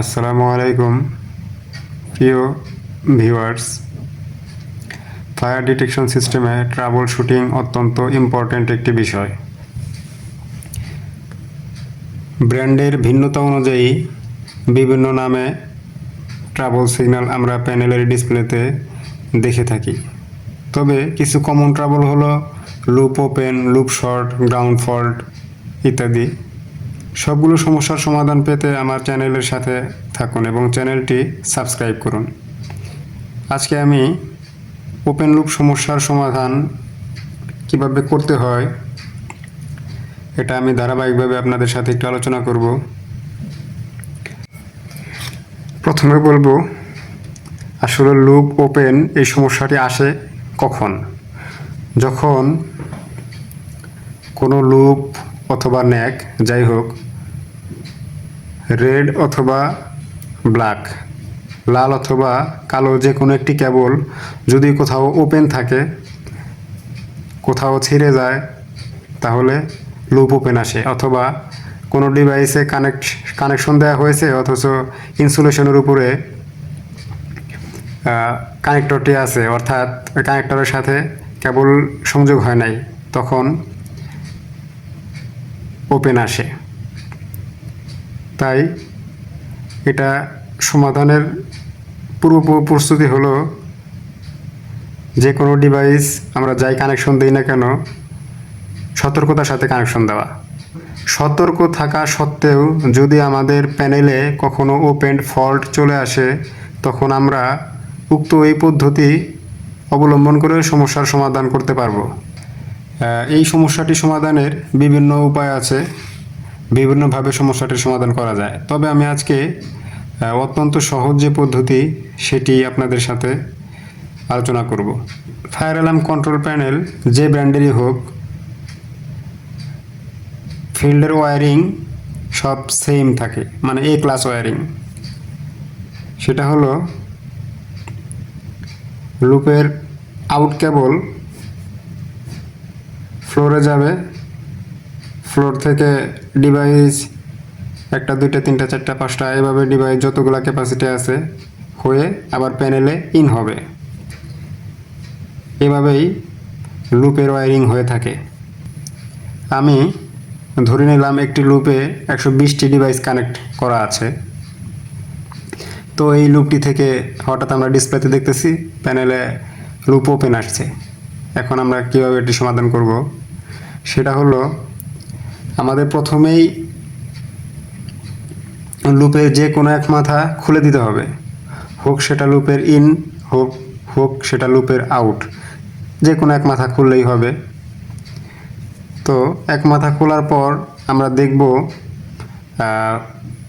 আসসালামু আলাইকুম, প্রিয় ভিউয়ার্স। ফায়ার ডিটেকশন সিস্টেমে ট্রাবল শুটিং অত্যন্ত ইম্পর্ট্যান্ট একটি বিষয়। ব্র্যান্ডের ভিন্নতা অনুযায়ী বিভিন্ন নামে ট্রাবল সিগন্যাল আমরা প্যানেলের ডিসপ্লেতে দেখে থাকি। তবে কিছু কমন ট্রাবল হলো loop open, loop short, ground fault ইত্যাদি। সবগুলো সমস্যার সমাধান পেতে আমার চ্যানেলের সাথে থাকুন এবং চ্যানেলটি সাবস্ক্রাইব করুন। আজকে আমি ওপেন লুপ সমস্যার সমাধান কীভাবে করতে হয়, এটা আমি ধারাবাহিকভাবে আপনাদের সাথে একটু আলোচনা করব। প্রথমে বলব, আসলে লুপ ওপেন এই সমস্যাটি আসে কখন? যখন কোনো লুপ অথবা ন্যাক, যাই হোক। রেড অথবা ব্ল্যাক, লাল অথবা কালো যে কোনো একটি কেবল যদি কোথাও ওপেন থাকে, কোথাও ছিঁড়ে যায়, তাহলে লুপ ওপেন আসে। অথবা কোনো ডিভাইসে কানেক্ট, কানেকশন দেওয়া হয়েছে, অথচ ইনসুলেশনের উপরে কানেক্টরটি আছে, অর্থাৎ কানেক্টরের সাথে কেবল সংযোগ হয় নাই, তখন ওপেন আসে। তাই এটা সমাধানের পূর্ব প্রস্তুতি হলো যে কোনো ডিভাইস আমরা যাই কানেকশন দিই না কেন, সতর্কতার সাথে কানেকশন দেওয়া। সতর্ক থাকা সত্ত্বেও যদি আমাদের প্যানেলে কখনো ওপেন ফল্ট চলে আসে, তখন আমরা উক্ত এই পদ্ধতি অবলম্বন করে সমস্যার সমাধান করতে পারব। এই সমস্যাটি সমাধানের বিভিন্ন উপায় আছে। বিভিন্নভাবে সমস্যাটির সমাধান করা যায়। তবে আমি আজকে অত্যন্ত সহজ যে পদ্ধতি, সেটি আপনাদের সাথে আলোচনা করব। ফায়ার অ্যালার্ম কন্ট্রোল প্যানেল যে ব্র্যান্ডেরই হোক, ফিল্ডের ওয়্যারিং সব সেম থাকে মানে এ ক্লাস ওয়ারিং। সেটা হলো, লুপের আউট কেবল ফ্লোরে যাবে। ফ্লোর থেকে ডিভাইস একটা, দুইটা, তিনটা, চারটা, পাঁচটা, এভাবে ডিভাইস যতগুলো ক্যাপাসিটি আছে হয়ে আবার প্যানেলে ইন হবে। এভাবেই লুপের ওয়্যারিং হয়ে থাকে। আমি ধরে নিলাম একটি লুপে একশো বিশটি ডিভাইস কানেক্ট করা আছে। তো এই লুপটি থেকে হঠাৎ আমরা ডিসপ্লেতে দেখতেছি প্যানেলে লুপ ওপেন আসছে। এখন আমরা কীভাবে এটি সমাধান করব? সেটা হলো আমাদের প্রথমেই লুপের যে কোনো এক মাথা খুলে দিতে হবে। হোক সেটা লুপের ইন, হোক হোক সেটা লুপের আউট। যে কোনো এক মাথা খুললেই হবে। তো এক মাথা খোলার পর আমরা দেখব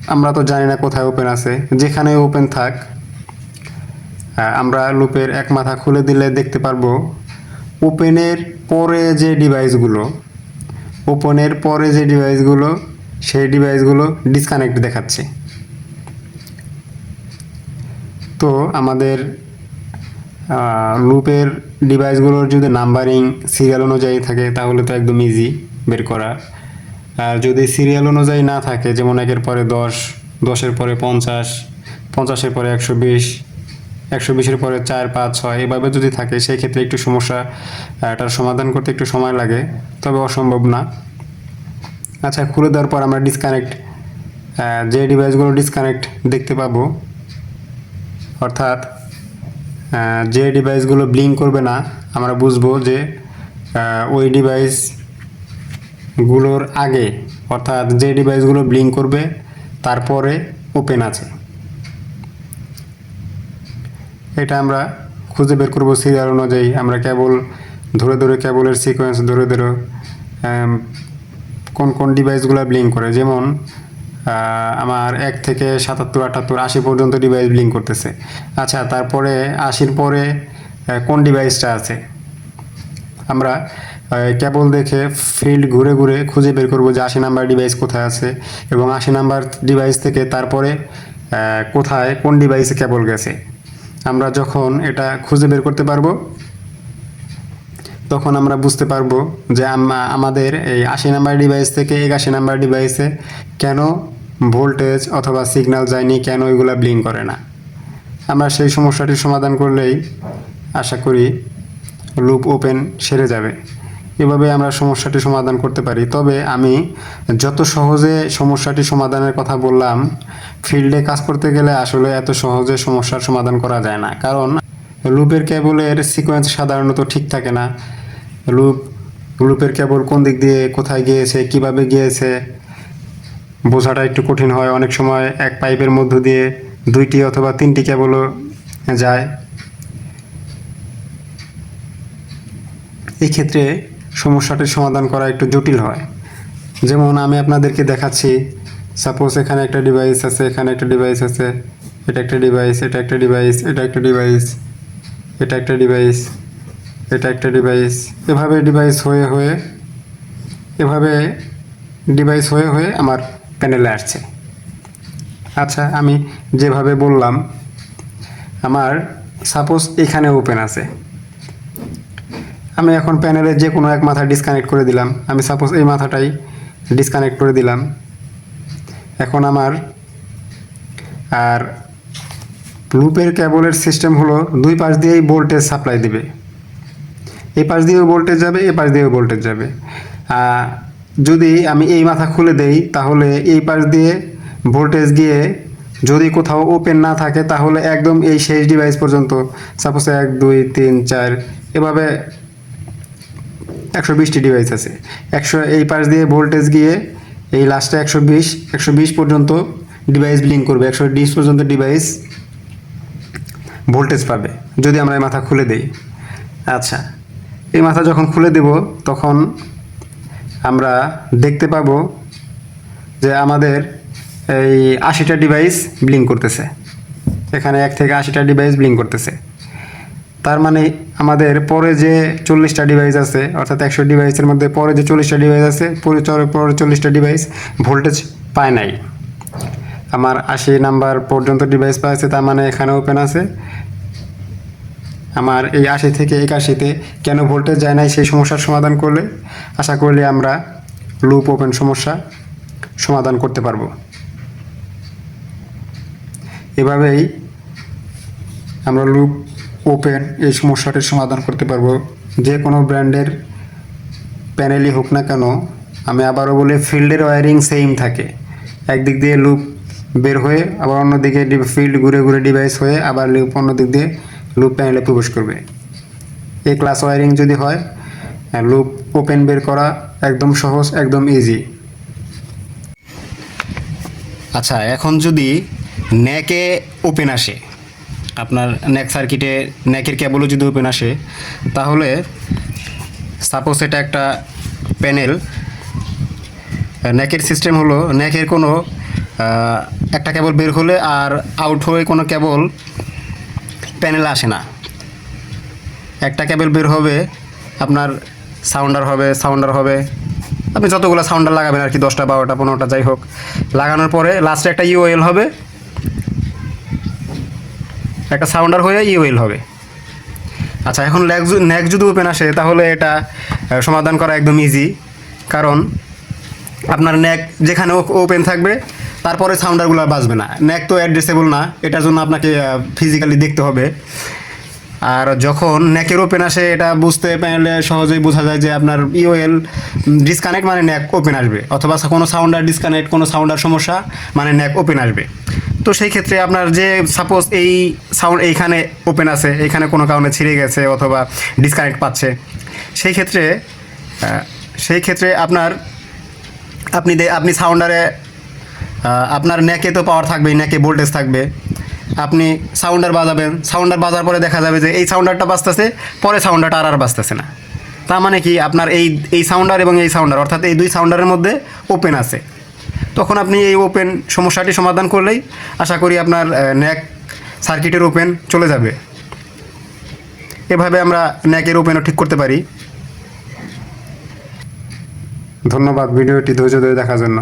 আমরা তো জানি না কোথায় ওপেন আছে। যেখানে ওপেন থাক আমরা লুপের এক মাথা খুলে দিলে দেখতে পারব ওপেনের পরে যে ডিভাইসগুলো, ওপেনের পরে যে ডিভাইসগুলো, সেই ডিভাইসগুলো ডিসকানেক্ট দেখাচ্ছে। তো আমাদের লুপের ডিভাইসগুলোর যদি নাম্বারিং সিরিয়াল অনুযায়ী থাকে, তাহলে তো একদম ইজি বের করা। আর যদি সিরিয়াল অনুযায়ী না থাকে, যেমন একের পরে দশ, দশের পরে পঞ্চাশ, পঞ্চাশের পরে একশো বিশ একশো বিশের পরে চার, পাঁচ, ছয় এভাবে যদি থাকে সেই ক্ষেত্রে একটু সমস্যা এটার সমাধান করতে একটু সময় লাগে, তবে অসম্ভব না। আচ্ছা খুলে দেওয়ার পর আমরা ডিসকানেক্ট যে ডিভাইসগুলো ডিসকানেক্ট দেখতে পাবো, অর্থাৎ যে ডিভাইসগুলো ব্লিঙ্ক করবে না, আমরা বুঝব যে ওই ডিভাইসগুলোর আগে, অর্থাৎ যে ডিভাইসগুলো ব্লিঙ্ক করবে, তারপরে ওপেন আছে। এটা আমরা খুঁজে বের করব সিরিয়াল অনুযায়ী। আমরা কেবল ধরে ধরে কেবলের সিকোয়েন্স ধরে ধরে কোন কোন ডিভাইসগুলো ব্লিঙ্ক করে। যেমন আমার এক থেকে সাতাত্তর, আটাত্তর, আশি পর্যন্ত ডিভাইস ব্লিঙ্ক করতেছে। আচ্ছা তারপরে আশির পরে কোন ডিভাইসটা আছে? আমরা কেবল দেখে ফিল্ড ঘুরে ঘুরে খুঁজে বের করব যে আশি নাম্বার ডিভাইস কোথায় আছে এবং আশি নাম্বার ডিভাইস থেকে তারপরে কোথায়, কোন ডিভাইসে কেবল গেছে। আমরা যখন এটা খুঁজে বের করতে পারব, তখন আমরা বুঝতে পারব যে আম- আমাদের এই আশি নাম্বার ডিভাইস থেকে একাশি নাম্বার ডিভাইসে কেন ভোল্টেজ অথবা সিগন্যাল যায়নি, কেন ওইগুলো ব্লিং করে না? আমরা সেই সমস্যাটির সমাধান করলেই আশা করি লুপ ওপেন সেরে যাবে। এভাবে আমরা সমস্যাটি সমাধান করতে পারি। তবে আমি যত সহজে সমস্যাটি সমাধানের কথা বললাম, ফিল্ডে কাজ করতে গেলে আসলে এত সহজে সমস্যার সমাধান করা যায় না। কারণ লুপের কেবলের সিকোয়েন্স সাধারণত ঠিক থাকে না। লুপ, লুপের কেবল কোন দিক দিয়ে কোথায় গিয়েছে, কীভাবে গিয়েছে, বোঝাটা একটু কঠিন হয়। অনেক সময় এক পাইপের মধ্য দিয়ে দুইটি অথবা তিনটি কেবলও যায়। এই ক্ষেত্রে সমস্যাটির সমাধান করা একটু জটিল হয়। যেমন আমি আপনাদেরকে দেখাচ্ছি সাপোজ এখানে একটা ডিভাইস আছে, এখানে একটা ডিভাইস আছে, এটা একটা ডিভাইস এটা একটা ডিভাইস এটা একটা ডিভাইস এটা একটা ডিভাইস এটা একটা ডিভাইস এভাবে ডিভাইস হয়ে হয়ে, এভাবে ডিভাইস হয়ে হয়ে আমার প্যানেলে আসছে। আচ্ছা আমি যেভাবে বললাম, আমার সাপোজ এখানে ওপেন আছে। আমি এখন প্যানেলে যে কোনো এক মাথা ডিসকানেক্ট করে দিলাম। আমি সাপোজ এই মাথাটাই ডিসকানেক্ট করে দিলাম। এখন আমার আর লুপের কেবলের সিস্টেম হলো দুই পাশ দিয়েই ভোল্টেজ সাপ্লাই দিবে। এই পাশ দিয়েও ভোল্টেজ যাবে, এই পাশ দিয়েও ভোল্টেজ যাবে। যদি আমি এই মাথা খুলে দেই, তাহলে এই পাশ দিয়ে ভোল্টেজ গিয়ে যদি কোথাও ওপেন না থাকে, তাহলে একদম এই শেষ ডিভাইস পর্যন্ত সাপোজ এক, দুই, তিন, চার, এভাবে একশো বিশটি ডিভাইস আছে। একশো এই পাশ দিয়ে ভোল্টেজ গিয়ে এই লাস্টে একশো বিশ একশো বিশ পর্যন্ত ডিভাইস ব্লিঙ্ক করবে, একশো বিশ পর্যন্ত ডিভাইস ভোল্টেজ পাবে, যদি আমরা এই মাথা খুলে দেই। আচ্ছা এই মাথা যখন খুলে দেব, তখন আমরা দেখতে পাব যে আমাদের এই আশিটা ডিভাইস ব্লিঙ্ক করতেছে। এখানে এক থেকে আশিটা ডিভাইস ব্লিঙ্ক করতেছে। তার মানে আমাদের পরে যে চল্লিশটা ডিভাইস আছে, অর্থাৎ একশো ডিভাইসের মধ্যে পরে যে চল্লিশটা ডিভাইস আছে, পরে পরে চল্লিশটা ডিভাইস ভোল্টেজ পায় নাই। আমার আশি নাম্বার পর্যন্ত ডিভাইস পাইছে তার মানে এখানে ওপেন আছে। আমার এই আশি থেকে একাশিতে কেন ভোল্টেজ যায় নাই সেই সমস্যার সমাধান করলে, আশা করলে আমরা লুপ ওপেন সমস্যা সমাধান করতে পারব। এভাবেই আমরা লুপ ওপেন এই সমস্যাটির সমাধান করতে পারব। যে কোনো ব্র্যান্ডের প্যানেলই হোক না কেন, আমি আবারও বলি, ফিল্ডের ওয়ারিং সেম থাকে। একদিক দিয়ে লুপ বের হয়ে আবার অন্যদিকে ফিল্ড ঘুরে ঘুরে ডিভাইস হয়ে আবার লুপ অন্য দিক দিয়ে লুপ প্যানেলে প্রবেশ করবে। এই ক্লাস ওয়ারিং যদি হয় লুপ ওপেন বের করা একদম সহজ, একদম ইজি আচ্ছা এখন যদি ন্যাকে ওপেন আসে আপনার নেক সার্কিটে নেকের ক্যাবলও যদি ওপেন আসে, তাহলে সাপোজ এটা একটা প্যানেল নেকের সিস্টেম হলো নেকের কোনো একটা কেবল বের হলে আর আউট হয়ে কোনো কেবল প্যানেলে আসে না। একটা কেবল বের হবে, আপনার সাউন্ডার হবে সাউন্ডার হবে। আপনি যতগুলো সাউন্ডার লাগাবেন আর কি, দশটা, বারোটা, পনেরোটা, যাই হোক। লাগানোর পরে লাস্টে একটা ইউএল হবে একটা সাউন্ডার হয়ে ইউএল হবে। আচ্ছা এখন ল্যাক ন্যাক যদি ওপেন আসে, তাহলে এটা সমাধান করা একদম ইজি কারণ আপনার ন্যাক যেখানে ওপেন থাকবে, তারপরে সাউন্ডারগুলো বাজবে না। ন্যাক তো অ্যাড্রেসেবল না, এটার জন্য আপনাকে ফিজিক্যালি দেখতে হবে। আর যখন ন্যাকের ওপেন আসে, এটা বুঝতে পারলে সহজেই বোঝা যায় যে আপনার ইওএল ডিসকানেক্ট মানে ন্যাক ওপেন আসবে। অথবা কোনো সাউন্ডার ডিসকানেক্ট কোনো সাউন্ডার সমস্যা মানে ন্যাক ওপেন আসবে। তো সেই ক্ষেত্রে আপনার যে সাপোজ এই সাউন্ড এইখানে ওপেন আছে এইখানে কোনো কারণে ছিঁড়ে গেছে অথবা ডিসকানেক্ট পাচ্ছে, সেই ক্ষেত্রে সেই ক্ষেত্রে আপনার, আপনি আপনি সাউন্ডারে আপনার নেকে তো পাওয়ার থাকবেই নেকে ভোল্টেজ থাকবে। আপনি সাউন্ডার বাজাবেন সাউন্ডার বাজার পরে দেখা যাবে যে এই সাউন্ডারটা বাজতেছে, পরে সাউন্ডারটা আর আর বাজতেছে না। তার মানে কি? আপনার এই এই সাউন্ডার এবং এই সাউন্ডার অর্থাৎ এই দুই সাউন্ডারের মধ্যে ওপেন আছে। তখন আপনি এই ওপেন সমস্যাটি সমাধান করলেই আশা করি আপনার ন্যাক সার্কিটের ওপেন চলে যাবে। এভাবে আমরা ন্যাকের ওপেনও ঠিক করতে পারি। ধন্যবাদ ভিডিওটি ধৈর্য ধরে দেখার জন্য।